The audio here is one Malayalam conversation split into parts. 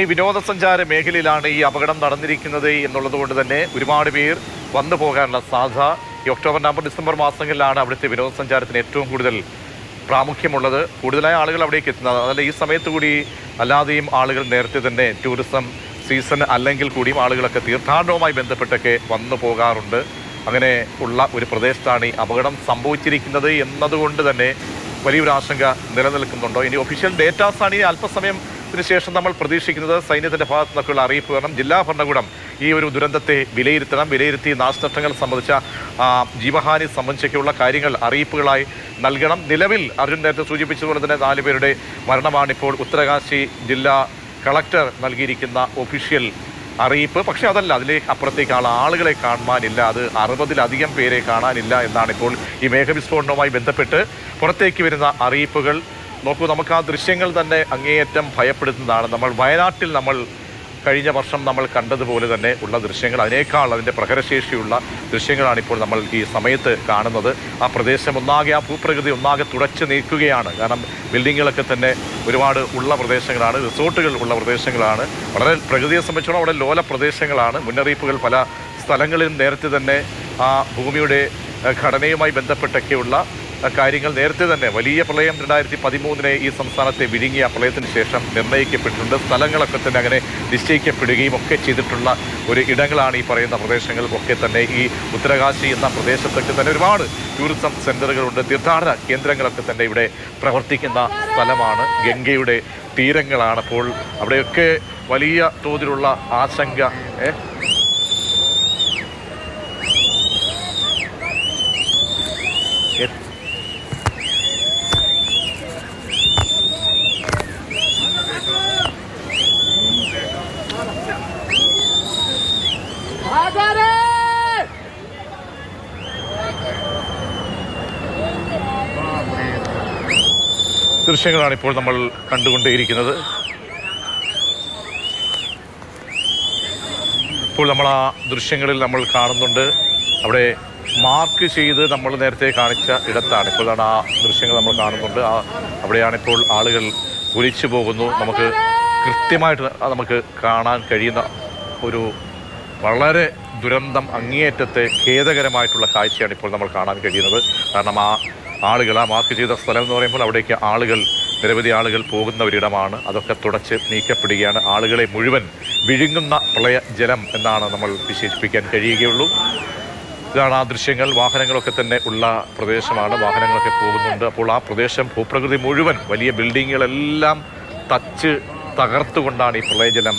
ഈ വിനോദസഞ്ചാര മേഖലയിലാണ് ഈ അപകടം നടന്നിരിക്കുന്നത് എന്നുള്ളത് കൊണ്ട് തന്നെ ഒരുപാട് പേർ വന്നു പോകാനുള്ള സാധ്യത. ഈ ഒക്ടോബർ നവംബർ ഡിസംബർ മാസങ്ങളിലാണ് അവിടുത്തെ വിനോദസഞ്ചാരത്തിന് ഏറ്റവും കൂടുതൽ പ്രാമുഖ്യമുള്ളത്. കൂടുതലായ ആളുകൾ അവിടേക്ക് എത്തുന്നത്. അതല്ല ഈ സമയത്ത് കൂടി അല്ലാതെയും ആളുകൾ നേരത്തെ തന്നെ ടൂറിസം സീസൺ അല്ലെങ്കിൽ കൂടിയും ആളുകളൊക്കെ തീർത്ഥാടനവുമായി ബന്ധപ്പെട്ടൊക്കെ വന്നു പോകാറുണ്ട്. അങ്ങനെ ഉള്ള ഒരു പ്രദേശത്താണ് ഈ അപകടം സംഭവിച്ചിരിക്കുന്നത് എന്നതുകൊണ്ട് തന്നെ വലിയൊരു ആശങ്ക നിലനിൽക്കുന്നുണ്ടോ? ഇനി ഒഫീഷ്യൽ ഡേറ്റാസാണ് ഇനി അല്പസമയം ശേഷം നമ്മൾ പ്രതീക്ഷിക്കുന്നത് സൈന്യത്തിന്റെ ഭാഗത്തു നിന്നൊക്കെയുള്ള അറിയിപ്പ് വേണം ജില്ലാ ഭരണകൂടം ഈ ഒരു ദുരന്തത്തെ വിലയിരുത്തണം വിലയിരുത്തി നാശനഷ്ടങ്ങൾ സംബന്ധിച്ച ജീവഹാനി സംബന്ധിച്ചൊക്കെയുള്ള കാര്യങ്ങൾ അറിയിപ്പുകളായി നൽകണം. നിലവിൽ അർജുൻ നേരത്തെ സൂചിപ്പിച്ചതുപോലെ തന്നെ നാല് പേരുടെ മരണമാണിപ്പോൾ ഉത്തരകാശി ജില്ലാ കളക്ടർ നൽകിയിരിക്കുന്ന ഒഫീഷ്യൽ അറിയിപ്പ്. പക്ഷേ അതല്ല അതിലേക്ക് അപ്പുറത്തേക്കാൾ ആളുകളെ കാണുവാനില്ല. അത് അറുപതിലധികം പേരെ കാണാനില്ല എന്നാണ് ഇപ്പോൾ ഈ മേഘവിസ്ഫോടനവുമായി ബന്ധപ്പെട്ട് പുറത്തേക്ക് വരുന്ന അറിയിപ്പുകൾ. നോക്കൂ നമുക്ക് ആ ദൃശ്യങ്ങൾ തന്നെ അങ്ങേയറ്റം ഭയപ്പെടുത്തുന്നതാണ്. നമ്മൾ വയനാട്ടിൽ നമ്മൾ കഴിഞ്ഞ വർഷം നമ്മൾ കണ്ടതുപോലെ തന്നെ ഉള്ള ദൃശ്യങ്ങൾ അതിനേക്കാൾ അതിന്റെ പ്രഹരശേഷിയുള്ള ദൃശ്യങ്ങളാണ് ഇപ്പോൾ നമ്മൾ ഈ സമയത്ത് കാണുന്നത്. ആ പ്രദേശം ഒന്നാകെ ആ ഭൂപ്രകൃതി ഒന്നാകെ തുടച്ചു നീക്കുകയാണ്. കാരണം ബിൽഡിങ്ങുകളൊക്കെ തന്നെ ഒരുപാട് ഉള്ള പ്രദേശങ്ങളാണ് റിസോർട്ടുകൾ ഉള്ള പ്രദേശങ്ങളാണ്. വളരെ പ്രകൃതിയെ സംബന്ധിച്ചോളം അവിടെ ലോല പ്രദേശങ്ങളാണ്. മുന്നറിയിപ്പുകൾ പല സ്ഥലങ്ങളിലും നേരത്തെ തന്നെ ആ ഭൂമിയുടെ ഘടനയുമായി ബന്ധപ്പെട്ടൊക്കെയുള്ള കാര്യങ്ങൾ നേരത്തെ തന്നെ വലിയ പ്രളയം രണ്ടായിരത്തി പതിമൂന്നിനെ ഈ സംസ്ഥാനത്തെ വിഴുങ്ങിയ പ്രളയത്തിന് ശേഷം നിർണയിക്കപ്പെട്ടിട്ടുണ്ട് സ്ഥലങ്ങളൊക്കെ തന്നെ അങ്ങനെ നിശ്ചയിക്കപ്പെടുകയും ഒക്കെ ചെയ്തിട്ടുള്ള ഒരു ഇടങ്ങളാണ് ഈ പറയുന്ന പ്രദേശങ്ങൾ ഒക്കെ തന്നെ ഈ ഉത്തരകാശി എന്ന പ്രദേശത്തൊക്കെ തന്നെ ഒരുപാട് ടൂറിസം സെന്ററുകളുണ്ട് തീർത്ഥാടന കേന്ദ്രങ്ങളൊക്കെ തന്നെ ഇവിടെ പ്രവർത്തിക്കുന്ന സ്ഥലമാണ്. ഗംഗയുടെ തീരങ്ങളാണ് അപ്പോൾ അവിടെയൊക്കെ വലിയ തോതിലുള്ള ആശങ്ക ദൃശ്യങ്ങളാണ് ഇപ്പോൾ നമ്മൾ കണ്ടുകൊണ്ടേയിരിക്കുന്നത്. ഇപ്പോൾ നമ്മൾ ആ ദൃശ്യങ്ങളിൽ നമ്മൾ കാണുന്നുണ്ട്. അവിടെ മാർക്ക് ചെയ്ത് നമ്മൾ നേരത്തെ കാണിച്ച ഇടത്താണ്. ഇപ്പോൾ ആ ദൃശ്യങ്ങൾ നമ്മൾ കാണുന്നുണ്ട്. ആ അവിടെയാണിപ്പോൾ ആളുകൾ ഒലിച്ചു പോകുന്നു. നമുക്ക് കൃത്യമായിട്ട് നമുക്ക് കാണാൻ കഴിയുന്ന ഒരു വളരെ ദുരന്തം അങ്ങേയറ്റത്തെ ഖേദകരമായിട്ടുള്ള കാഴ്ചയാണ് ഇപ്പോൾ നമ്മൾ കാണാൻ കഴിയുന്നത്. കാരണം ആ ആളുകൾ ആ മാർക്ക് ചെയ്ത സ്ഥലം എന്ന് പറയുമ്പോൾ അവിടേക്ക് ആളുകൾ നിരവധി ആളുകൾ പോകുന്ന ഒരിടമാണ് അതൊക്കെ തുടച്ച് നീക്കപ്പെടുകയാണ്. ആളുകളെ മുഴുവൻ വിഴുങ്ങുന്ന പ്രളയ ജലം എന്നാണ് നമ്മൾ വിശേഷിപ്പിക്കാൻ കഴിയുകയുള്ളൂ. ഇതാണ് ആ ദൃശ്യങ്ങൾ. വാഹനങ്ങളൊക്കെ തന്നെ ഉള്ള പ്രദേശമാണ്. വാഹനങ്ങളൊക്കെ പോകുന്നുണ്ട്. അപ്പോൾ ആ പ്രദേശം ഭൂപ്രകൃതി മുഴുവൻ വലിയ ബിൽഡിങ്ങുകളെല്ലാം തച്ച് തകർത്തുകൊണ്ടാണ് ഈ പ്രളയജലം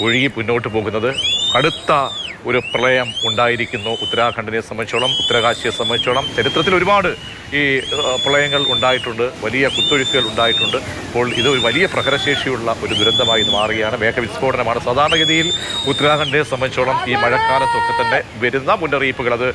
ഒഴുകി മുന്നോട്ട് പോകുന്നത്. കടുത്ത ഒരു പ്രളയം ഉണ്ടായിരിക്കുന്നു. ഉത്തരാഖണ്ഡിനെ സംബന്ധിച്ചോളം ഉത്തരകാശിയെ സംബന്ധിച്ചോളം. ചരിത്രത്തിൽ ഒരുപാട് ഈ പ്രളയങ്ങൾ ഉണ്ടായിട്ടുണ്ട്. വലിയ കുത്തൊഴുക്കുകൾ ഉണ്ടായിട്ടുണ്ട്. അപ്പോൾ ഇത് ഒരു വലിയ പ്രഹരശേഷിയുള്ള ഒരു ദുരന്തമായി ഇത് മാറുകയാണ്. മേഘവിസ്ഫോടനമാണ് സാധാരണഗതിയിൽ ഉത്തരാഖണ്ഡിനെ സംബന്ധിച്ചോളം ഈ മഴക്കാലത്തൊക്കെ തന്നെ വരുന്ന മുന്നറിയിപ്പുകൾ. അത്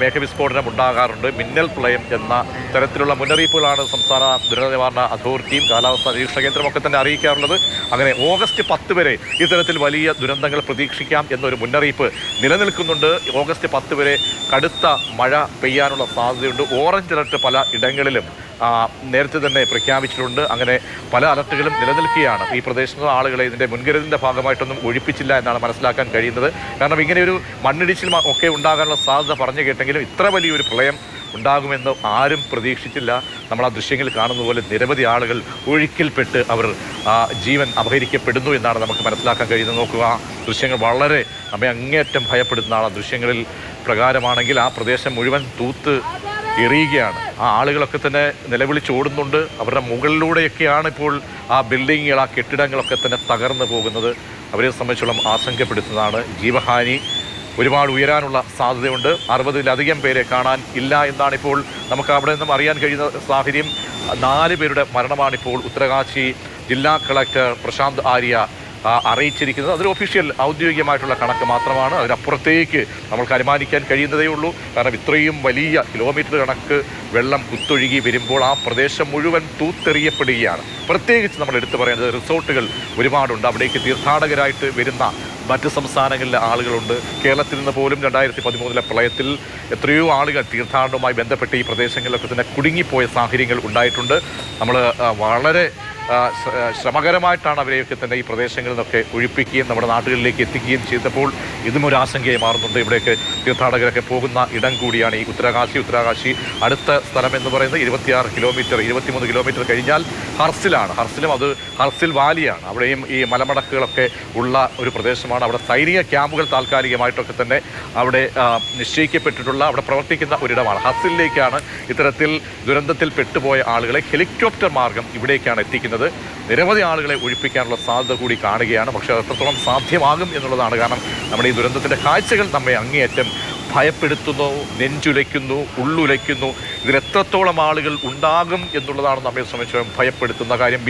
മേഘവിസ്ഫോടനം ഉണ്ടാകാറുണ്ട്. മിന്നൽ പ്രളയം എന്ന തരത്തിലുള്ള മുന്നറിയിപ്പുകളാണ് സംസ്ഥാന ദുരന്ത നിവാരണ അതോറിറ്റിയും കാലാവസ്ഥാ നിരീക്ഷണ കേന്ദ്രമൊക്കെ തന്നെ അറിയിക്കാറുള്ളത്. അങ്ങനെ ഓഗസ്റ്റ് പത്ത് വരെ ഇത്തരത്തിൽ വലിയ ദുരന്തങ്ങൾ പ്രതീക്ഷിക്കാം എന്നൊരു മുന്നറിയിപ്പ് നിലനിൽക്കുന്നുണ്ട്. ഓഗസ്റ്റ് പത്ത് വരെ കടുത്ത മഴ പെയ്യാനുള്ള സാധ്യതയുണ്ട്. ഓറഞ്ച് അലർട്ട് പല ഇടങ്ങളിലും നേരത്തെ തന്നെ പ്രഖ്യാപിച്ചിട്ടുണ്ട്. അങ്ങനെ പല അലർട്ടുകളും നിലനിൽക്കുകയാണ്. ഈ പ്രദേശത്തുള്ള ആളുകളെ ഇതിന്റെ മുൻകരുതലിന്റെ ഭാഗമായിട്ടൊന്നും ഒഴിപ്പിച്ചില്ല എന്നാണ് മനസ്സിലാക്കാൻ കഴിയുന്നത്. കാരണം ഇങ്ങനെയൊരു മണ്ണിടിച്ചിൽ ഒക്കെ ഉണ്ടാകാനുള്ള സാധ്യത പറഞ്ഞു കേട്ടെങ്കിലും ഇത്ര വലിയൊരു പ്രളയം ഉണ്ടാകുമെന്ന് ആരും പ്രതീക്ഷിച്ചില്ല. നമ്മൾ ആ ദൃശ്യങ്ങൾ കാണുന്ന പോലെ നിരവധി ആളുകൾ ഒഴുക്കിൽപ്പെട്ട് അവർ ജീവൻ അപഹരിക്കപ്പെടുന്നു എന്നാണ് നമുക്ക് മനസ്സിലാക്കാൻ കഴിയുന്നത്. നോക്കുക ദൃശ്യങ്ങൾ വളരെ നമ്മെ അങ്ങേയറ്റം ഭയപ്പെടുന്ന ആ ദൃശ്യങ്ങളിൽ പ്രകാരമാണെങ്കിൽ ആ പ്രദേശം മുഴുവൻ തൂത്ത് എറിയുകയാണ്. ആ ആളുകളൊക്കെ തന്നെ നിലവിളിച്ചോടുന്നുണ്ട് അവരുടെ മുകളിലൂടെയൊക്കെയാണ് ഇപ്പോൾ ആ ബിൽഡിങ്ങുകൾ ആ കെട്ടിടങ്ങളൊക്കെ തന്നെ തകർന്നു പോകുന്നത്. അവരെ സംബന്ധിച്ചോളം ആശങ്കപ്പെടുത്തുന്നതാണ് ജീവഹാനി. ഒരുപാട് ഉയരാനുള്ള സാധ്യതയുണ്ട്. അറുപതിലധികം പേരെ കാണാൻ ഇല്ല എന്നാണ് ഇപ്പോൾ നമുക്ക് അവിടെ നിന്നും അറിയാൻ കഴിയുന്ന സാഹചര്യം. നാല് പേരുടെ മരണമാണിപ്പോൾ ഉത്തരകാശി ജില്ലാ കളക്ടർ പ്രശാന്ത് ആര്യ അറിയിച്ചിരിക്കുന്നത്. അതൊരു ഒഫീഷ്യൽ ഔദ്യോഗികമായിട്ടുള്ള കണക്ക് മാത്രമാണ്. അതിനപ്പുറത്തേക്ക് നമ്മൾക്ക് അനുമാനിക്കാൻ കഴിയുന്നതേ ഉള്ളൂ. കാരണം ഇത്രയും വലിയ കിലോമീറ്റർ കണക്ക് വെള്ളം കുത്തൊഴുകി വരുമ്പോൾ ആ പ്രദേശം മുഴുവൻ തൂത്തെറിയപ്പെടുകയാണ്. പ്രത്യേകിച്ച് നമ്മൾ എടുത്തു പറയുന്നത് റിസോർട്ടുകൾ ഒരുപാടുണ്ട്. അവിടേക്ക് തീർത്ഥാടകരായിട്ട് വരുന്ന മറ്റ് സംസ്ഥാനങ്ങളിലെ ആളുകളുണ്ട്. കേരളത്തിൽ നിന്ന് പോലും രണ്ടായിരത്തി പതിമൂന്നിലെ പ്രളയത്തിൽ എത്രയോ ആളുകൾ തീർത്ഥാടനവുമായി ബന്ധപ്പെട്ട് ഈ പ്രദേശങ്ങളിലൊക്കെ തന്നെ കുടുങ്ങിപ്പോയ സാഹചര്യങ്ങൾ ഉണ്ടായിട്ടുണ്ട്. നമ്മൾ വളരെ ശ്രമകരമായിട്ടാണ് അവരെയൊക്കെ തന്നെ ഈ പ്രദേശങ്ങളിൽ നിന്നൊക്കെ ഒഴിപ്പിക്കുകയും നമ്മുടെ നാടുകളിലേക്ക് എത്തിക്കുകയും ചെയ്തപ്പോൾ ഇതും ഒരു ആശങ്കയായി മാറുന്നുണ്ട്. ഇവിടെയൊക്കെ തീർത്ഥാടകരൊക്കെ പോകുന്ന ഇടം കൂടിയാണ് ഈ ഉത്തരകാശി. ഉത്തരകാശി അടുത്ത സ്ഥലം എന്ന് പറയുന്നത് ഇരുപത്തിയാറ് കിലോമീറ്റർ ഇരുപത്തിമൂന്ന് കിലോമീറ്റർ കഴിഞ്ഞാൽ ഹർസിലാണ്. ഹർസിലും അത് ഹർസിൽ വാലിയാണ്. അവിടെയും ഈ മലമടക്കുകളൊക്കെ ഉള്ള ഒരു പ്രദേശമാണ്. അവിടെ സൈനിക ക്യാമ്പുകൾ താൽക്കാലികമായിട്ടൊക്കെ തന്നെ അവിടെ നിശ്ചയിക്കപ്പെട്ടിട്ടുള്ള അവിടെ പ്രവർത്തിക്കുന്ന ഒരിടമാണ്. ഹർസിലേക്കാണ് ഇത്തരത്തിൽ ദുരന്തത്തിൽ പെട്ടുപോയ ആളുകളെ ഹെലികോപ്റ്റർ മാർഗം ഇവിടേക്കാണ് എത്തിക്കുന്നത്. നിരവധി ആളുകളെ ഒഴിപ്പിക്കാനുള്ള സാധ്യത കൂടി കാണുകയാണ്. പക്ഷേ എത്രത്തോളം സാധ്യമാകും എന്നുള്ളതാണ് കാരണം നമ്മുടെ ഈ ദുരന്തത്തിന്റെ കാഴ്ചകൾ നമ്മെ അങ്ങേയറ്റം ഭയപ്പെടുത്തുന്നു നെഞ്ചുലയ്ക്കുന്നു ഉള്ളുലയ്ക്കുന്നു. ഇതിൽ എത്രത്തോളം ആളുകൾ ഉണ്ടാകും എന്നുള്ളതാണ് നമ്മെ സംബന്ധിച്ച് ഭയപ്പെടുത്തുന്ന കാര്യം.